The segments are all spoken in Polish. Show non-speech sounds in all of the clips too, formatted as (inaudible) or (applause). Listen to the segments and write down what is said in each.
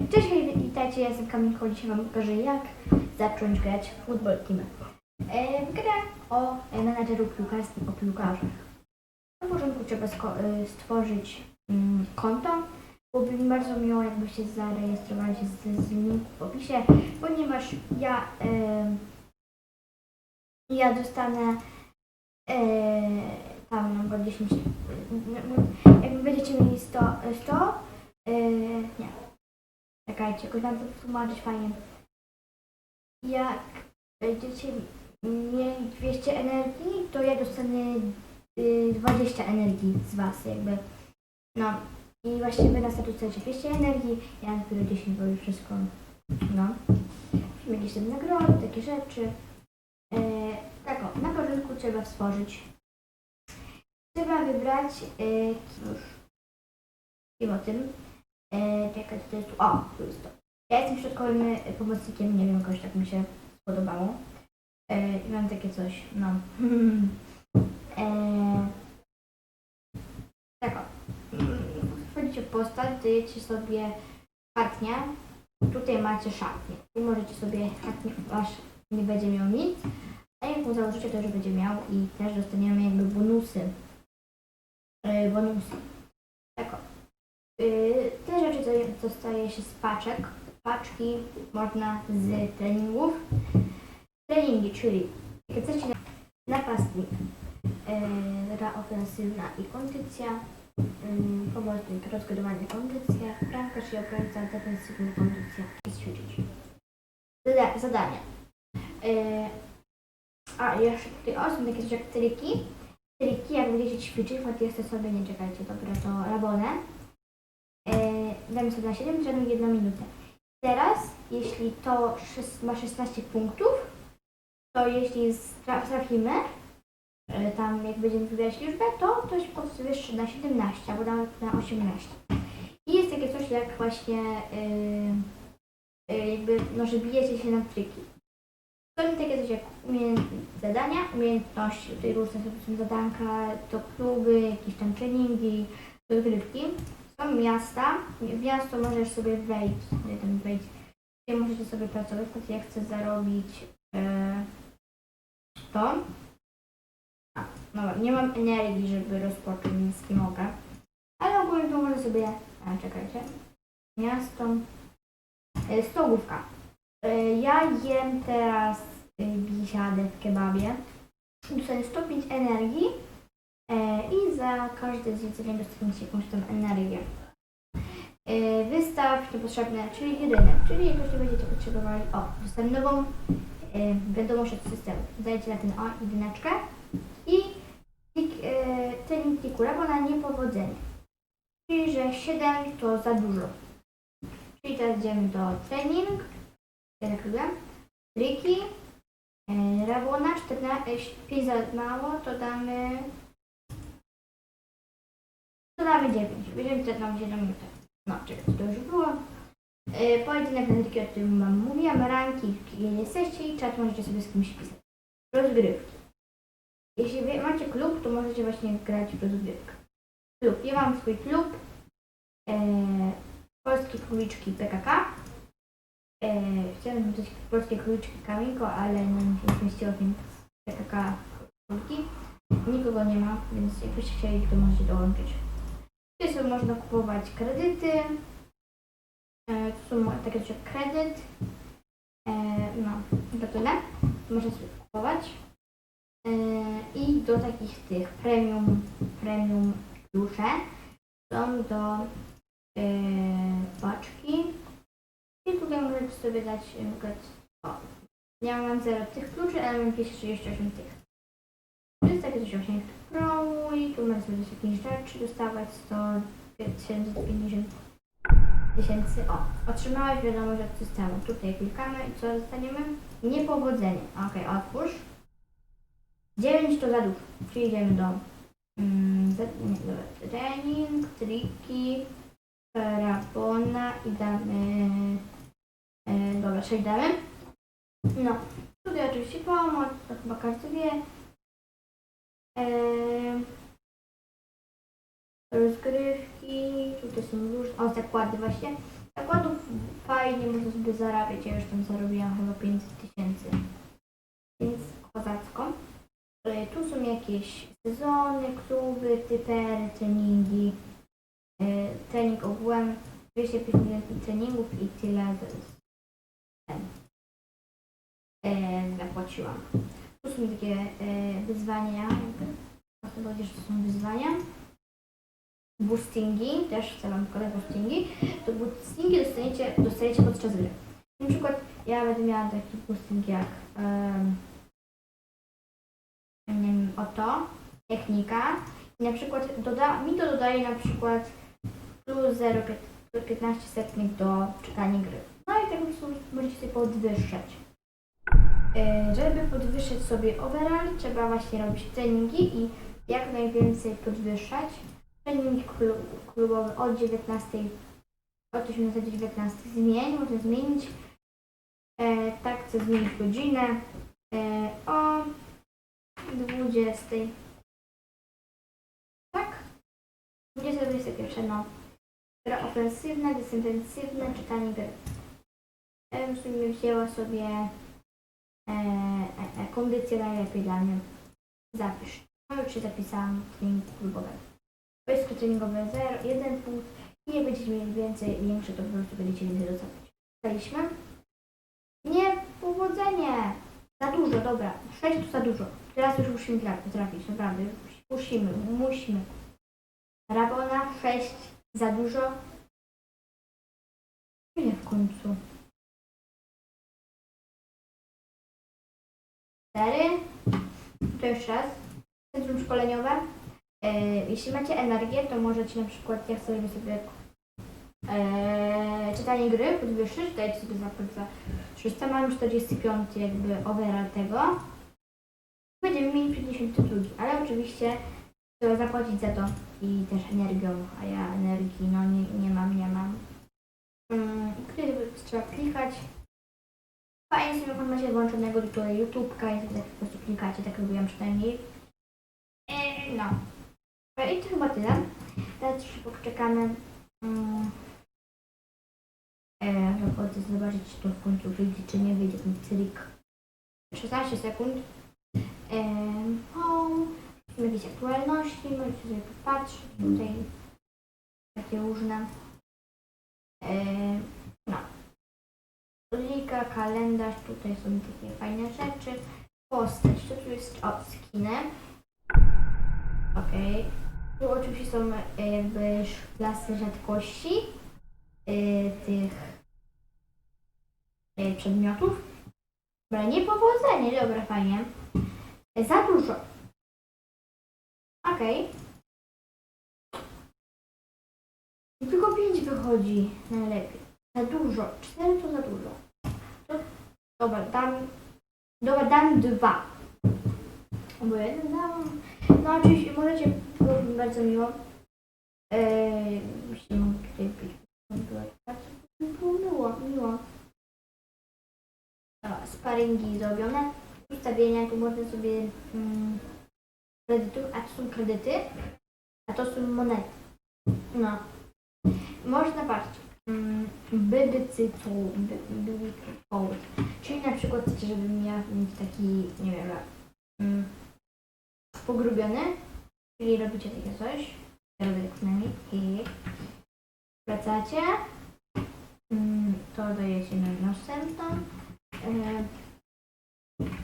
Cześć, witajcie, ja jestem Kamilko, dzisiaj Wam pokażę jak zacząć grać w Football Team. E, grę o e, menadżeru piłkarskim, o piłkarzach. Na początku trzeba e, stworzyć mm, konto. Byłoby mi bardzo miło, jakbyście zarejestrowali się z, z linku w opisie, ponieważ ja, e, ja dostanę e, tam na przykład 10, e, jakby będziecie mieli 100, 100 e, nie, Czekajcie, jakoś mam to tłumaczyć fajnie. Jak będziecie mieli 200 energii, to ja dostanę y, 20 energii z Was jakby. No. I właśnie Wy na startu dostajecie 200 energii, ja dopiero 10, bo już wszystko, no. Jakieś tam nagrody, takie rzeczy. E, tak o, na początku trzeba stworzyć. Trzeba wybrać e, już. Wiem o tym. E, czekaj, to jest tu. O, tu jest to. Ja jestem środkowym e, pomocnikiem, nie wiem, jakoś tak mi się spodobało. E, I mam takie coś, no. (laughs) e, tak o. Wchodzicie w postać, dajecie sobie szatnię. Tutaj macie szatnię. Tu możecie sobie szatnię, wasz nie będzie miał nic. A jak mu założycie, to już będzie miał i też dostaniemy jakby bonusy. E, bonusy. Tak o. Yy, Te rzeczy dostaje się z paczek. Paczki można z treningów. Treningi, czyli chcecie na- napastnik, yy, gra ofensywna i kondycja, yy, pomocnik, rozgrywanie kondycja, bramkarz i obrońca, defensywna kondycja i ćwiczyć. Zada- Zadania. A jeszcze tutaj o, są takie coś jak triki. Triki, jak będziecie ćwiczyć, bo chcę sobie, nie czekajcie, dobra, to rabonę. Damy sobie na 7 trening 1 minutę. Teraz, jeśli to ma 16 punktów, to jeśli trafimy, e, tam jak będziemy wybierać liczbę, to to się podwyższy na 17 albo nawet na 18. I jest takie coś jak właśnie e, e, jakby, no, że bijecie się na triki. To jest takie coś jak umie- zadania, umiejętności, tutaj różne są zadanka, to kluby, jakieś tam treningi, rozgrywki. Miasta. W miasto możesz sobie wejść, nie tam wejść. Gdzie możecie sobie pracować, tak jak chcę zarobić e, to. A, dobra, nie mam energii, żeby rozpocząć, więc nie mogę. Ale ogólnie to może sobie, a czekajcie, miasto, e, stołówka. E, ja jem teraz e, w kebabie. Dostaję 105 energii. E, I za każde zjedzenie dostaniecie jakąś tam energię. E, Wystaw niepotrzebne, czyli jedynek, czyli jak nie będziecie potrzebowali, o, dostałem nową e, wiadomość od systemu. Dajcie na ten o, jedyneczkę i klik, e, trening kliku albo na niepowodzenie. Czyli, że 7 to za dużo. Czyli teraz idziemy do trening, lubię, triki, rabona, 14, 5 za mało, to damy to damy 9. Będziemy teraz nam 7 minut. No, czekaj, to już było. Yy, pojedynek na o którym wam mówiłam, ranki, gdzie jesteście i czat możecie sobie z kimś pisać. Rozgrywki. Jeśli macie klub, to możecie właśnie grać w rozgrywkę. Klub. Ja mam swój klub. Yy, polskie króliczki PKK. Yy, chciałem dodać polskie króliczki Kamiko, ale nie się zmieściło w nim PKK króliki. Nikogo nie ma, więc jakbyście chcieli, to możecie dołączyć. Tutaj sobie można kupować kredyty. E, Tu są takie coś jak kredyt. E, No, to tyle. Można sobie kupować. E, I do takich tych premium, premium dusze są do paczki. I tutaj możecie sobie dać na ja mam 0 tych kluczy, ale mam 238 tych. To jest takie coś właśnie jak promuj, tu można sobie jakieś rzeczy dostawać, 100, 1050 tysięcy. O, otrzymałeś wiadomość od systemu. Tutaj klikamy i co dostaniemy? Niepowodzenie. Ok, otwórz. 9 to za dużo, czyli idziemy do mm, nie, trening, triki, parabona i damy e, dobra, 6 damy. No, tutaj oczywiście pomoc, to chyba każdy wie. Eee, rozgrywki, tutaj są różne, o zakłady właśnie. Zakładów fajnie, można sobie zarabiać. Ja już tam zarobiłam chyba 500 tysięcy. Więc kozacko. E, Tu są jakieś sezony, kluby, typery, treningi. E, Trening ogółem 250 treningów i tyle e, zapłaciłam. Tu są takie e, wyzwania, jakby. Powiedzieć, że to są wyzwania. Boostingi, też chcę Wam pokazać boostingi. To boostingi dostaniecie, dostajecie podczas gry. Na przykład ja będę miała taki boosting jak nie wiem, oto, technika. I na przykład doda, mi to dodaje na przykład plus 0,15 sekund do czytania gry. No i tak po prostu możecie sobie podwyższać. E, Żeby podwyższać sobie overall, trzeba właśnie robić treningi i jak najwięcej podwyższać. Trening klub, klubowy od 19, od 18 do 19 zmień, można zmienić. E, tak, chcę zmienić godzinę e, o 20. Tak? 20 21, no. Gra ofensywna, defensywna, czytanie gry. Ja bym sobie wzięła sobie e, e, e, kondycję najlepiej dla mnie. Zapisz. No już się zapisałam w trening klubowy. Wojsko treningowe 0, 1 punkt. I jak będziecie mieli więcej, większe, to po prostu będziecie więcej doceniać. Dostaliśmy? Nie, powodzenie! Za dużo, dobra. 6 to za dużo. Teraz już musimy tra- trafić, naprawdę. Musimy, musimy. Rabona 6 za dużo. Ile w końcu? 4. To jeszcze raz. Centrum szkoleniowe. E, jeśli macie energię, to możecie na przykład, jak sobie sobie e, czytanie gry podwyższyć, dajcie sobie zapłat za 300, mam 45 jakby overall tego. Będziemy mieli 52, ale oczywiście trzeba zapłacić za to i też energią, a ja energii no nie, nie mam, nie mam. Który trzeba klikać. Fajnie sobie jak macie włączonego tutaj YouTube'ka i sobie tak po prostu klikacie, tak robiłam przynajmniej. E, no. E, I to chyba tyle. Teraz jeszcze poczekamy. Um, e, zobaczyć, czy to w końcu wyjdzie, czy nie wyjdzie ten trik. 16 sekund. Em, home, jakieś aktualności, możecie sobie popatrzeć tutaj takie różne. Em, no. Lika, kalendarz, tutaj są takie fajne rzeczy. Postać, to tu jest o, skiny. Okej. Tu oczywiście są e, jakby klasy rzadkości e, tych e, przedmiotów. Dobra, niepowodzenie, dobra, fajnie. Za dużo. Okej. I Tylko pięć wychodzi najlepiej. Za dużo. Cztery to za dużo. Dobra, dam. Dobra, dam dwa. Bo jeden dam. No oczywiście możecie, było mi bardzo miło. Eee, mogę tutaj. Było bardzo było miło, miło. O, sparingi zrobione. Ustawienia, tu można sobie mm, kredytów, a to są kredyty, a to są monety. No. Można patrzeć. Mm, Bydycytu, code. Czyli na przykład chcecie, żebym ja mieć taki, nie wiem, mm, pogrubiony, czyli robicie takie coś. Ja robię tak przynajmniej. I wracacie. Mm, To dajecie na następną. E,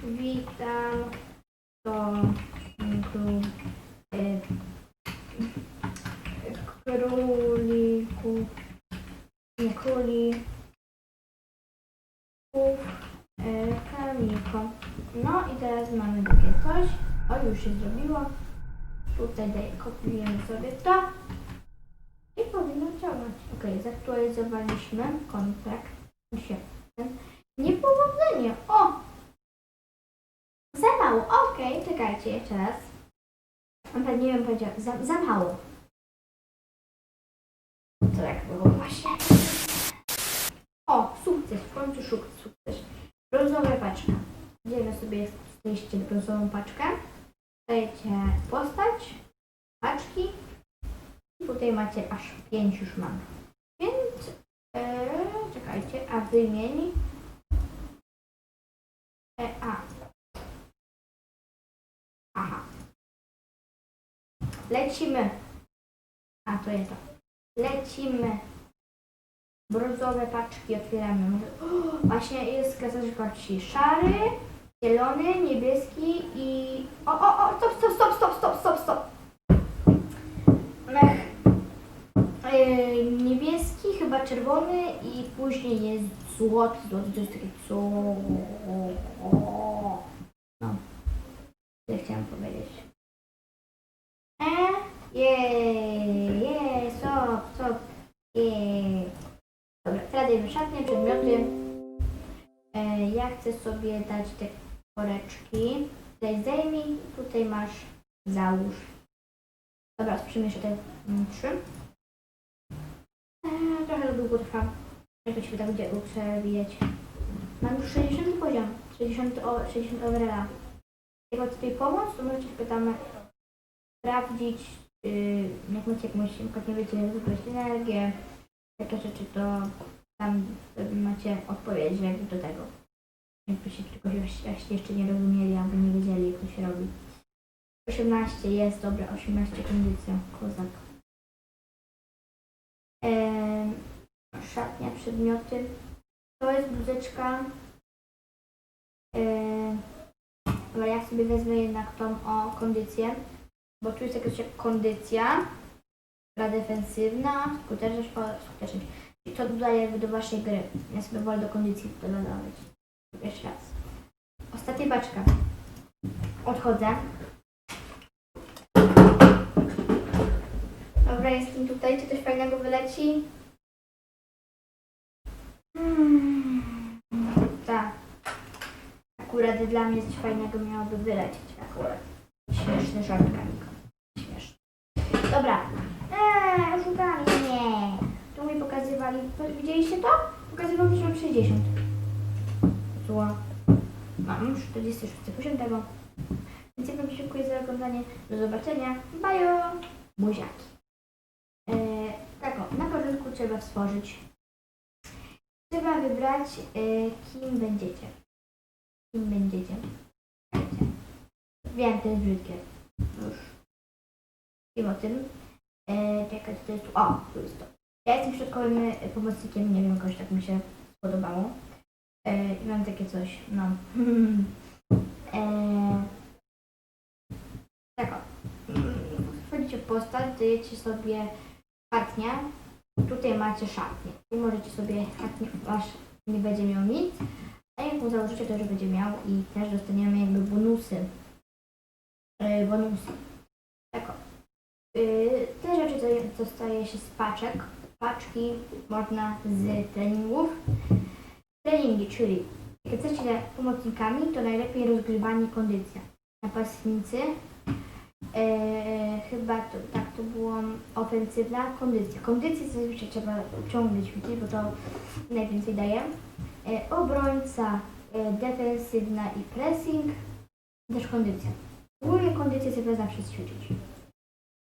Witam. To mm, król, e, króliku, nie królików, e, karmiko. No i teraz mamy takie coś. O, już się zrobiło. Tutaj daję, kopiujemy sobie to. I powinno działać. Ok, zaktualizowaliśmy kontrakt. Niepowodzenie. O! Za mało. Okej, czekajcie jeszcze raz. Chyba nie wiem powiedział. Za, za mało. To jak było właśnie. O, sukces. W końcu suk- sukces. Brązowa paczka. Idziemy sobie w liście brązową paczkę. Dajecie postać, paczki. I tutaj macie aż pięć już mam. Więc e, czekajcie, a a wymień. E, a. Aha. Lecimy. A, to jest to. Lecimy. Brązowe paczki otwieramy. O, (gasps) Właśnie jest karci. Szary, zielony, niebieski i... O, o, o, stop, stop, stop, stop, stop, stop, stop. Mech. Yy, niebieski, chyba czerwony i później jest złoty. Złoty to jest takie co... No. Co chciałam powiedzieć. E, jej, jej, stop, stop, jej. Dobra, teraz szatnie, przedmioty. E, ja chcę sobie dać te koreczki. Tutaj zdejmij, tutaj masz załóż. Dobra, sprzyjmy jeszcze te mm, trzy. E, trochę długo trwa. Jak to się tak będzie przewijać. Mam już 60 poziom, 60, o, 60 overalla. Jak chcecie tutaj pomóc, to możecie pytamy sprawdzić, yy, jak macie jakąś, przykład nie wiecie, wybrać energię, takie rzeczy, to tam macie odpowiedź jakby do tego. Jakbyście czegoś jeszcze- nie rozumieli albo nie wiedzieli, jak to się robi. 18 jest, dobra, 18 kondycja, kozak. Eee, szatnia, przedmioty. To jest bluzeczka. Eee, dobra, ja sobie wezmę jednak tą o kondycję, bo tu jest jakaś jak kondycja, gra defensywna, skuteczność, skuteczność. I to jakby do waszej gry. Ja sobie wolę do kondycji to dodawać. Jeszcze raz. Ostatnia paczka. Odchodzę. Dobra, jestem tutaj. Czy coś fajnego wyleci? Hmm. Tak. Akurat dla mnie coś fajnego miałoby wylecieć. Akurat. Śmieszny żartkanik. Śmieszny. Dobra. Eee, oszukali mnie. Tu mi pokazywali. Widzieliście to? Pokazywał mi, że mam 60. Zło. Mam 46 poziom tego. Więc ja wam dziękuję za oglądanie. Do zobaczenia. Bajo. Buziaki. Eee, tak o, na początku trzeba stworzyć. Trzeba wybrać, e, kim będziecie. Kim będziecie. Wiem, to jest brzydkie. Już. Wiem o tym. E, czekaj, to jest. O, tu jest to. Ja jestem środkowym e, pomocnikiem, nie wiem, jakoś tak mi się spodobało. E, I mam takie coś, no. (laughs) e, tak o. Wchodzicie w postać, dajecie sobie szatnię. Tutaj macie szatnię. Tu możecie sobie szatnię, wasz nie będzie miał nic. A jak mu założycie, to już będzie miał i też dostaniemy jakby bonusy. E, bonusy. Tak o. Yy, te rzeczy dostaje się z paczek. Paczki można z treningów. Treningi, czyli jak jesteście pomocnikami, to najlepiej rozgrywanie kondycja. Napastnicy, yy, chyba to, tak to było ofensywna kondycja. Kondycję zazwyczaj trzeba ciągle ćwiczyć, bo to najwięcej daje. Yy, obrońca, yy, defensywna i pressing, też kondycja. Ogólnie kondycję sobie zawsze ćwiczyć.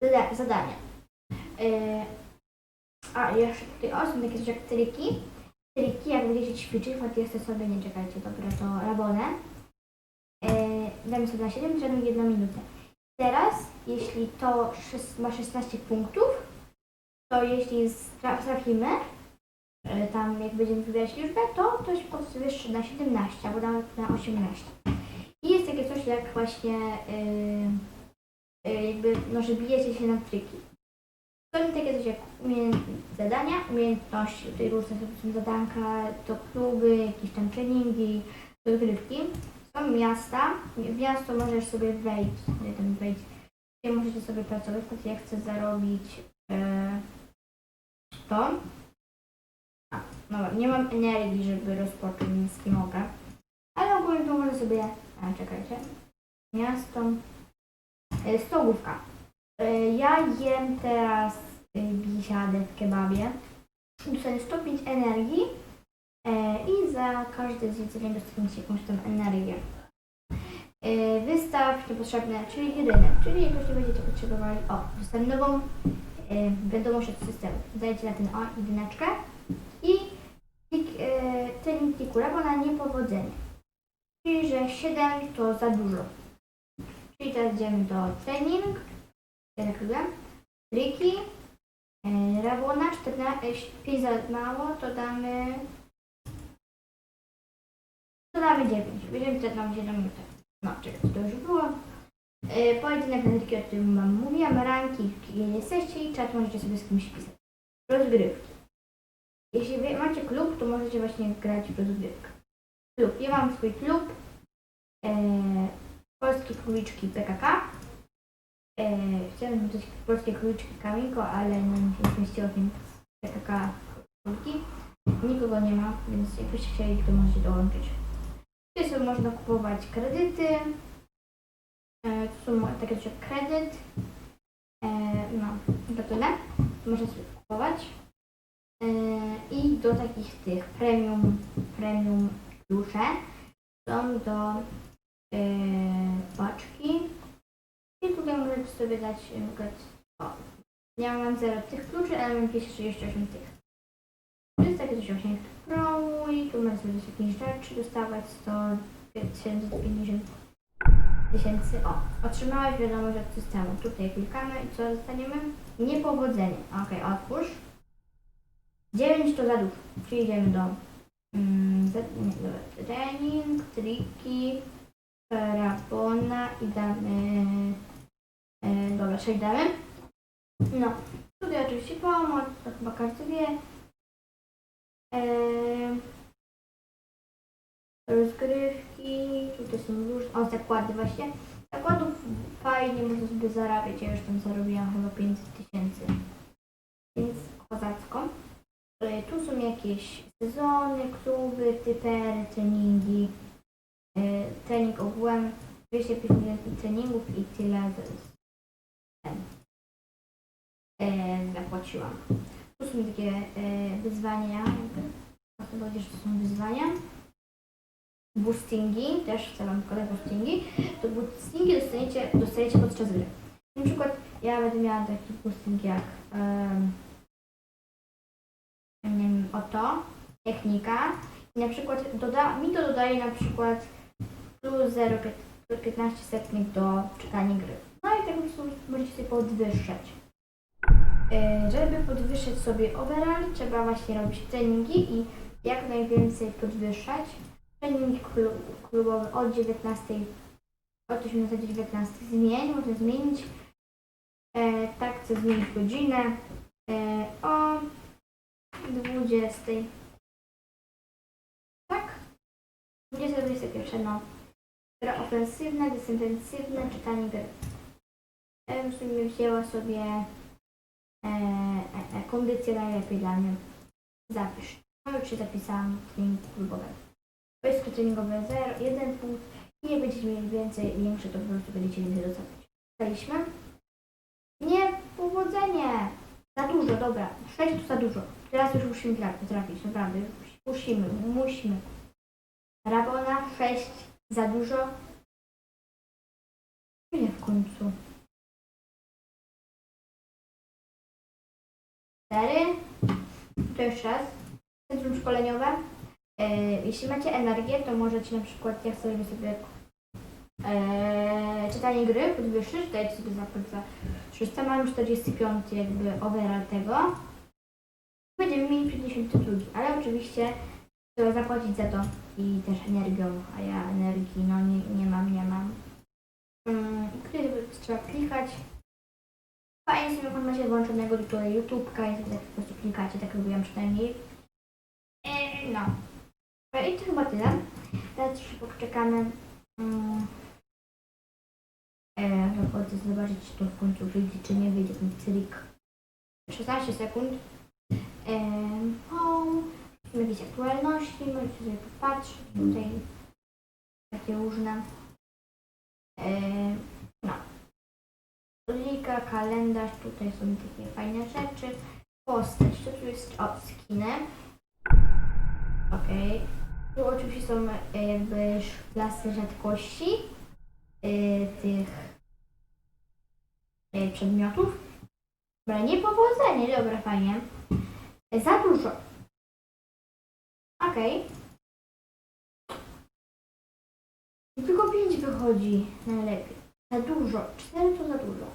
Zada- zadania. Yy, a jeszcze tutaj o, są takie coś jak triki. Triki, jak będziecie ćwiczyć, jeszcze sobie nie czekajcie, dobra, to rabonę. Yy, damy sobie na 7 minut, 1 minutę. Teraz, jeśli to ma 16 punktów, to jeśli trafimy, yy, tam jak będziemy wybierać liczbę, to to się podwyższy na 17, albo nawet na 18. I jest takie coś jak właśnie yy, yy, jakby, no, że bijecie się na triki. To jest takie coś jak zadania, umiejętności, tutaj różne są zadanka, to kluby, jakieś tam treningi, rozgrywki. Są miasta, w miasto możesz sobie wejść, nie tam wejść, możecie sobie pracować, na przykład ja chcę zarobić e, to. A, dobra, nie mam energii, żeby rozpocząć, mogę. Ale ogólnie to może sobie, a czekajcie, miasto, e. E, Ja jem teraz e, biesiadę w kebabie. Dostaję 105 energii e, i za każde zjedzenie dostaniecie jakąś tam energię. E, Wystaw niepotrzebne, czyli jedyne, czyli jak już nie będziecie potrzebowali, o, dostanę nową wiadomość od systemu. Dajcie na ten o, jedyneczkę i klik, e, trening triku Rabona niepowodzenie. Czyli, że 7 to za dużo. Czyli teraz idziemy do trening. Lubię. Triki. E, Rabona 14, 5 za mało, to damy to damy 9. Będziemy teraz nam 7 minut. No, czekaj, to już było. E, Pojedynek na o którym wam mówiłam. Ranki, kiedy jesteście i czat możecie sobie z kimś pisać. Rozgrywki. Jeśli wy macie klub, to możecie właśnie grać w rozgrywkę. Klub. Ja mam swój klub. E, polskie króliczki PKK. E, chciałem napisać polskie króliczki Kamiko, ale no, nie zmieściło w nim PKK króliki. Nikogo nie ma, więc jakbyście chcieli, to możecie dołączyć. Tu sobie można kupować kredyty. E, tu są takie coś jak kredyt. E, no, to tyle. Można sobie kupować. E, I do takich tych premium, premium klucze są do e, paczki. I tutaj możecie sobie dać na o, ja mam 0 tych kluczy, ale mam 238 tych. To jest takie coś właśnie promu i tu możecie sobie jakieś rzeczy dostawać 100, 750 tysięcy. O, otrzymałeś wiadomość od systemu. Tutaj klikamy i co dostaniemy? Niepowodzenie. Ok, otwórz. 9 to za dużo. Czyli idziemy do mm, za- nie, dobra, trening, triki, parabona i damy e, dobra, 6 damy. No, tutaj oczywiście pomoc, to chyba każdy wie. E, rozgrywki, tutaj są różne, o zakłady właśnie. Zakładów fajnie, można sobie zarabiać, ja już tam zarobiłam chyba 500 tysięcy. Więc kozacko. E, Tu są jakieś sezony, kluby, typery, treningi. E, Trening ogółem 250 treningów i tyle z- zapłaciłam. Tu są takie e, wyzwania, jakby, że to są wyzwania. Boostingi, też chcę Wam pokazać boostingi. To boostingi dostaniecie, dostajecie podczas gry. Na przykład ja będę miała taki boosting jak nie oto, technika. I na przykład doda, mi to dodaje na przykład plus 0,15 sekund do czytania gry. Po prostu możecie sobie podwyższać. E, Żeby podwyższyć sobie overall, trzeba właśnie robić treningi i jak najwięcej podwyższać. Trening klub, klubowy od 19, od 18 do 19 zmień, można zmienić. E, tak, chcę zmienić godzinę e, o 20. Tak? 20, 21, no. Gra ofensywna, defensywna, czytanie gry. Bym sobie wzięła sobie e, e, e, kondycję najlepiej dla mnie. Zapisz. No już się zapisałam trening klubowy. Wojsko treningowe 0, 1 punkt. I jak będziecie mieli więcej, większe, to po prostu będziecie więcej dostawać. Dostaliśmy? Nie, powodzenie! Za dużo, dobra. 6 to za dużo. Teraz już musimy trafić, trafić naprawdę. Musimy, musimy. Rabona 6 za dużo. Ile w końcu? 4. To jeszcze raz. Centrum szkoleniowe. E, jeśli macie energię, to możecie na przykład, jak sobie sobie e, czytanie gry podwyższyć, dajcie sobie zapłat za 300, mam 45 jakby overall tego. Będziemy mieli 52, ale oczywiście trzeba zapłacić za to i też energią, a ja energii no nie, nie mam, nie mam. Mm, Tutaj trzeba klikać. Fajnie sobie jak macie włączonego tutaj YouTube'ka i sobie tak po prostu klikacie, tak robiłam przynajmniej. E, no. E, I to chyba tyle. Teraz jeszcze poczekamy. Mm. E, Zachodzę zobaczyć, czy to w końcu wyjdzie, czy nie wyjdzie ten trik. 16 sekund. E, home. Jakieś aktualności, możecie sobie popatrzeć tutaj. Takie różne. E, stolika, kalendarz, tutaj są takie fajne rzeczy. Postać, to tu jest o, skinem. Okej. Okay. Tu oczywiście są e, jakby klasy rzadkości yy, tych yy, przedmiotów. Dobra, niepowodzenie, dobra, fajnie. Za dużo. Okej. Okay. Tylko 5 wychodzi najlepiej. Za dużo. Cztery to za dużo.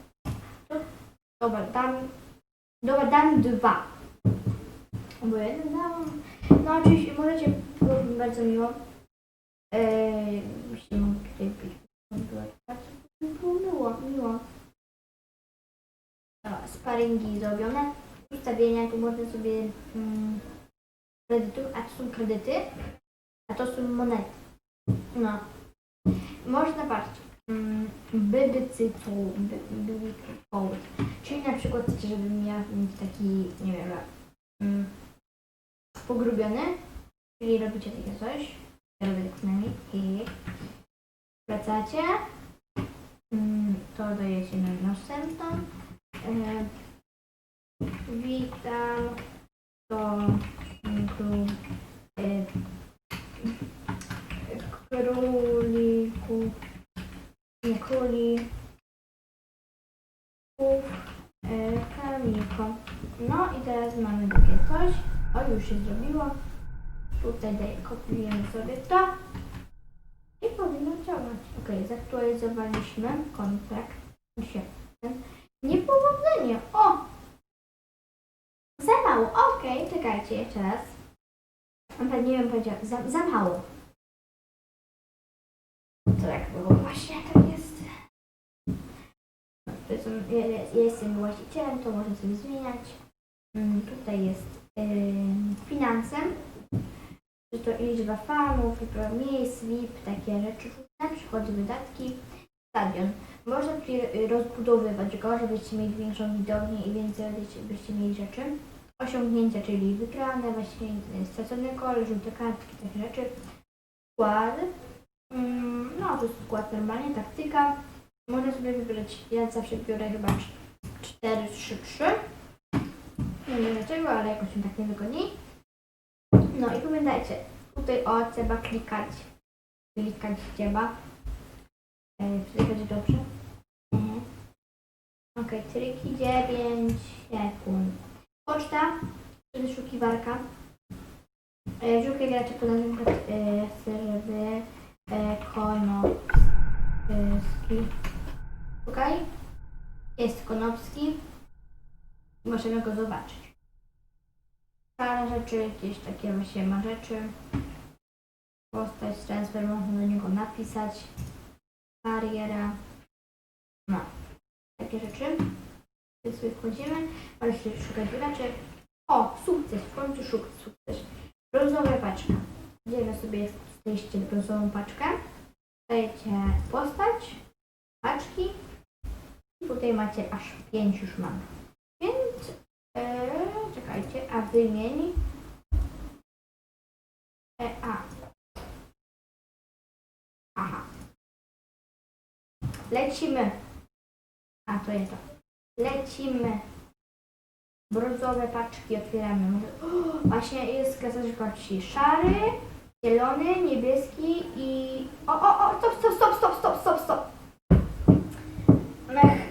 Dobra, dam. Dobra, dam dwa. Bo jeden dam. No oczywiście możecie, było mi bardzo miło. Eee, jeśli mogę tutaj pić. Było, było miło. Dobra, sparingi zrobione. Ustawienia, tu można sobie mm, kredytów, a to są kredyty, a to są monety. No. Można patrzeć. Mm, Bybycycu, by- bybycycu. Czyli na przykład chcecie, żebym ja mieć taki, nie wiem, mm, pogrubiony, czyli robicie takie coś, ja robię tak przynajmniej i wracacie, mm, to dajecie na następną, e, witam, to tu e, króliku, królików, e, kamiko. No i teraz mamy takie coś. O, już się zrobiło. Tutaj daję, kopiujemy sobie to. I powinno działać. Ok, zaktualizowaliśmy kontrakt. Niepowodzenie. O! Za mało. Okej, czekajcie jeszcze raz. Nie wiem powiedziała. Za, za mało. To jak było właśnie jestem właścicielem, to można sobie zmieniać. Mm, Tutaj jest finansem. Czy to liczba fanów, liczba miejsc, VIP, takie rzeczy, na przychody, wydatki, stadion. Można tutaj rozbudowywać go, żebyście mieli większą widownię i więcej byście, mieli rzeczy. Osiągnięcia, czyli wygrane, właśnie y, stracony kol, żółte kartki, takie rzeczy. Skład. Mm, No, to jest skład normalnie, taktyka. Można sobie wybrać, ja zawsze biorę chyba 4, 3, 3. Nie wiem dlaczego, ale jakoś mi tak nie wygodniej. No i pamiętajcie, tutaj o trzeba klikać. Klikać trzeba. E, to będzie dobrze? Mhm. Ok, triki 9 sekund. Poczta, wyszukiwarka. E, Żółkie gracze pod na przykład e, chcę, żeby e. Szukaj. Jest Konopski. Możemy go zobaczyć. Parę rzeczy, gdzieś takie właśnie ma rzeczy. Postać, transfer, można do niego napisać. Kariera. No. Takie rzeczy. Więc sobie wchodzimy. Ale się szukać graczy. O, sukces. W końcu sukces. Brązowa paczka. Idziemy sobie w liście brązową paczkę. Dajecie postać, paczki. Tutaj macie aż pięć już mam. Więc e, czekajcie, a wymień. E, a. Aha. Lecimy. A to jest to. Lecimy. Brązowe paczki otwieramy. Może... O, właśnie jest kazaczka ci szary, zielony, niebieski i... O, o, o, stop, stop, stop, stop, stop, stop, stop. Mech.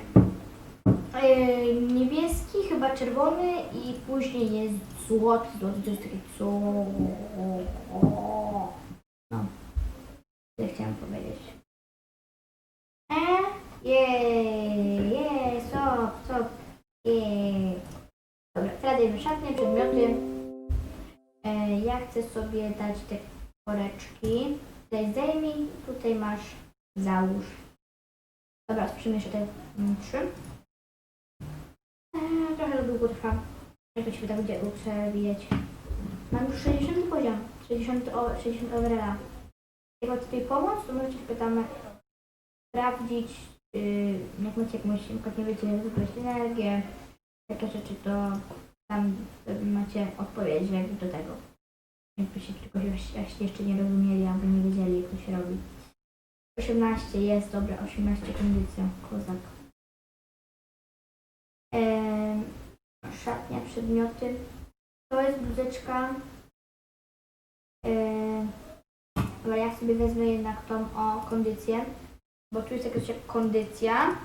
Yy, niebieski, chyba czerwony i później jest złoty. To jest takie co... No. Tyle chciałam powiedzieć. E, jej, jej, stop, stop, jej. Dobra, dajemy szatnie, przedmioty. E, ja chcę sobie dać te koreczki. Tutaj zdejmij, tutaj masz załóż. Dobra, sprzymie jeszcze te mm, trzy. Długo trwa. Jak się tak będzie przewijać. Mam już 60 poziom, 60, o, 60 overalla. Jak macie tutaj pomoc, to możecie pytamy sprawdzić, yy, jak macie jakąś, na nie wiecie, wybrać energię, takie rzeczy, to tam macie odpowiedź jakby do tego. Jakbyście się jeszcze nie rozumieli albo nie wiedzieli, jak to się robi. 18 jest, dobra, 18 kondycja, kozak. Eee, szatnia, przedmioty. To jest bluzeczka, yy, ale ja sobie wezmę jednak tą o kondycję, bo tu jest jakaś kondycja,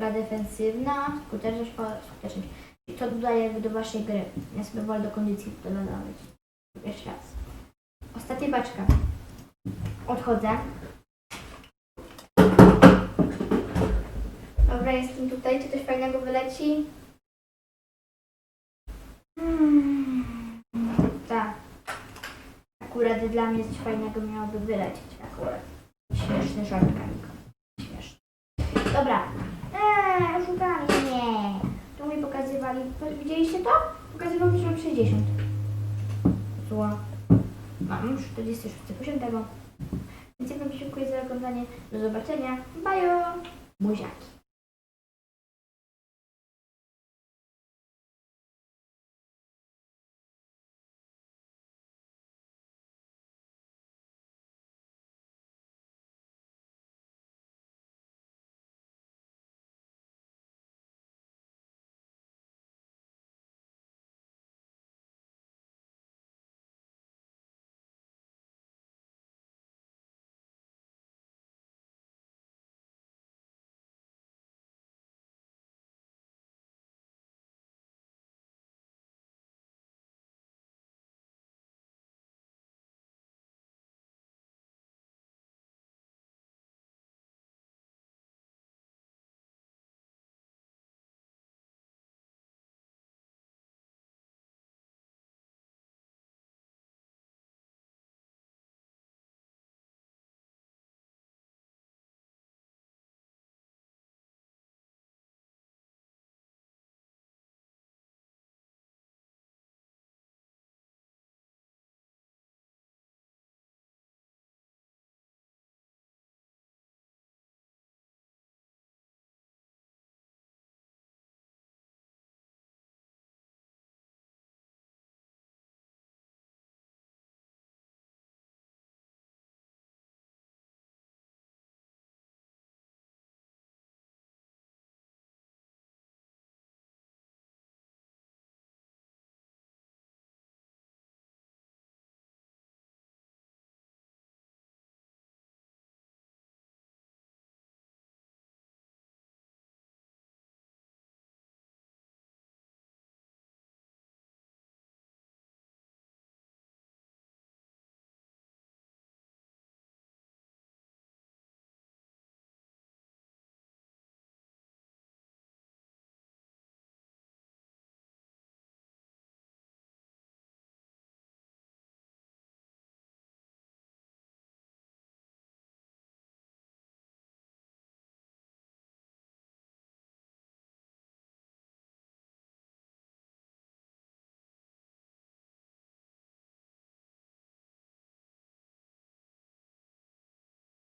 gra defensywna, skuteczność, o, skuteczność. I to dodaję do waszej gry. Ja sobie wolę do kondycji to dodawać. Jeszcze raz. Ostatnia paczka. Odchodzę. Dobra, jestem tutaj. Czy coś fajnego wyleci? Hmm. Tak. Akurat dla mnie coś fajnego miałoby wylecieć. Akurat. Śmieszny żartkanik. Śmieszny. Dobra. Eee, oszukali mnie. Tu mi pokazywali. Widzieliście to? Pokazywał mi, że mam 60. Zło. Mam 46 poziom tego. Więc ja Wam dziękuję za oglądanie. Do zobaczenia. Bajo. Buziaki.